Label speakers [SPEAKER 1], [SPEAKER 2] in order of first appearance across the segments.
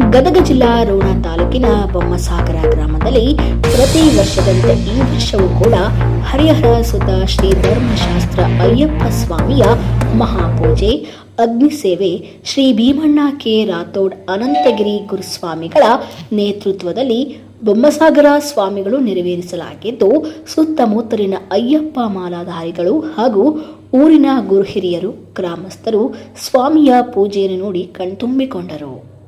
[SPEAKER 1] ಗದಗ ಜಿಲ್ಲಾ ರೋಣ ತಾಲೂಕಿನ ಬೊಮ್ಮಸಾಗರ ಗ್ರಾಮದಲ್ಲಿ ಪ್ರತಿ ವರ್ಷದಂತೆ ಈ ವರ್ಷವೂ ಕೂಡ ಹರಿಹರ ಸುತ ಶ್ರೀ ಧರ್ಮಶಾಸ್ತ್ರ ಅಯ್ಯಪ್ಪ ಸ್ವಾಮಿಯ ಮಹಾಪೂಜೆ ಅಗ್ನಿಸೇವೆ ಶ್ರೀ ಭೀಮಣ್ಣ ಕೆ ರಾಥೋಡ್ ಅನಂತಗಿರಿ ಗುರುಸ್ವಾಮಿಗಳ ನೇತೃತ್ವದಲ್ಲಿ ಬೊಮ್ಮಸಾಗರ ಸ್ವಾಮಿಗಳು ನೆರವೇರಿಸಲಾಗಿದ್ದು, ಸುತ್ತಮುತ್ತಲಿನ ಅಯ್ಯಪ್ಪ ಮಾಲಾಧಾರಿಗಳು ಹಾಗೂ ಊರಿನ ಗುರುಹಿರಿಯರು, ಗ್ರಾಮಸ್ಥರು ಸ್ವಾಮಿಯ ಪೂಜೆಯನ್ನು ನೋಡಿ ಕಣ್ತುಂಬಿಕೊಂಡರು.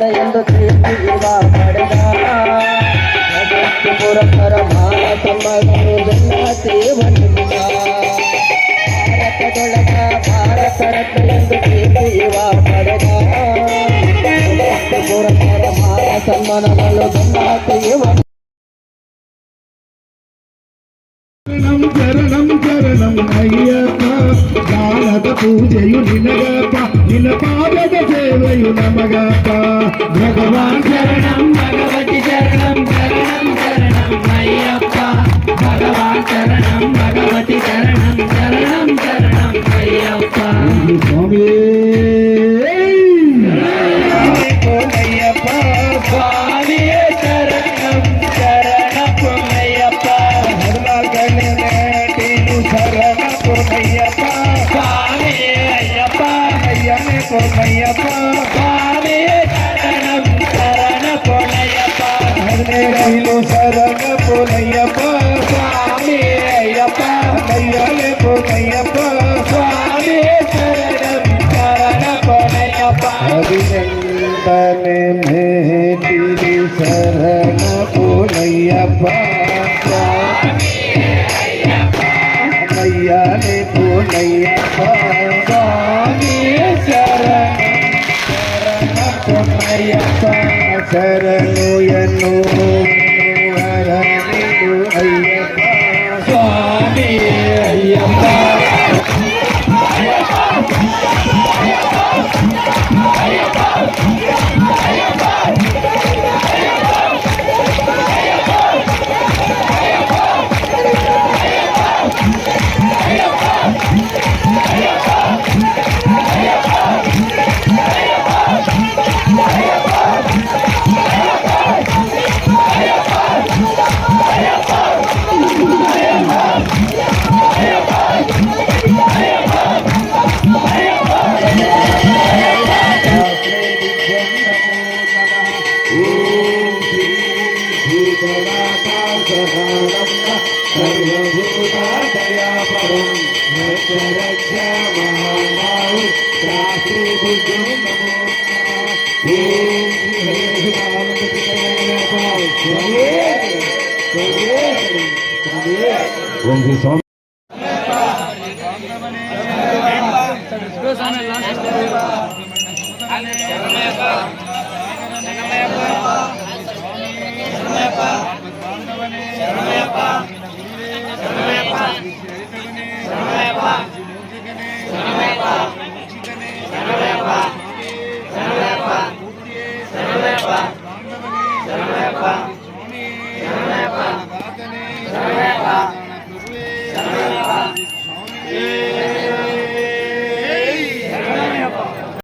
[SPEAKER 2] ಎಂದು ಕೀರ್ತಿ ಇವ ಪಡೆದ ಪುರಕರ ಮಾನಸಮ್ಮನು ಜನ್ನ ಸೇವನಿಂದ ಭಾರತದೊಳಗ ಭಾರತ ರತ್ನ ಎಂದು ಕೀರ್ತಿ ಇವ ಪಡೆದ ಪುರಕರ ಮಾನಸಮ್ಮನಗಳು ಜನ್ನ
[SPEAKER 3] చరణం చరణం అయ్యప్ప. కాలత
[SPEAKER 2] పూజయు నిలగప్ప
[SPEAKER 3] నిలపాద సేవయు నమగప్ప భగవాన్
[SPEAKER 2] చరణం பொன்னையப்பா சுவாமியே
[SPEAKER 3] சரணம் சரண
[SPEAKER 2] பொன்னையப்பா அன்னையிலு
[SPEAKER 3] சரண பொன்னையப்பா சுவாமி ஐயப்பா
[SPEAKER 2] கையாலே பொன்னையப்பா சுவாமி சரணம் சரண பொன்னையப்பா
[SPEAKER 3] அபிநந்தனே மேதிரி
[SPEAKER 2] சரண பொன்னையப்பா ஐயப்பா கையாலே பொன்னையப்பா
[SPEAKER 3] શરણુયનો હરણ.
[SPEAKER 4] ఓం శ్రీ స్వామి
[SPEAKER 3] శరణమయ్యప్ప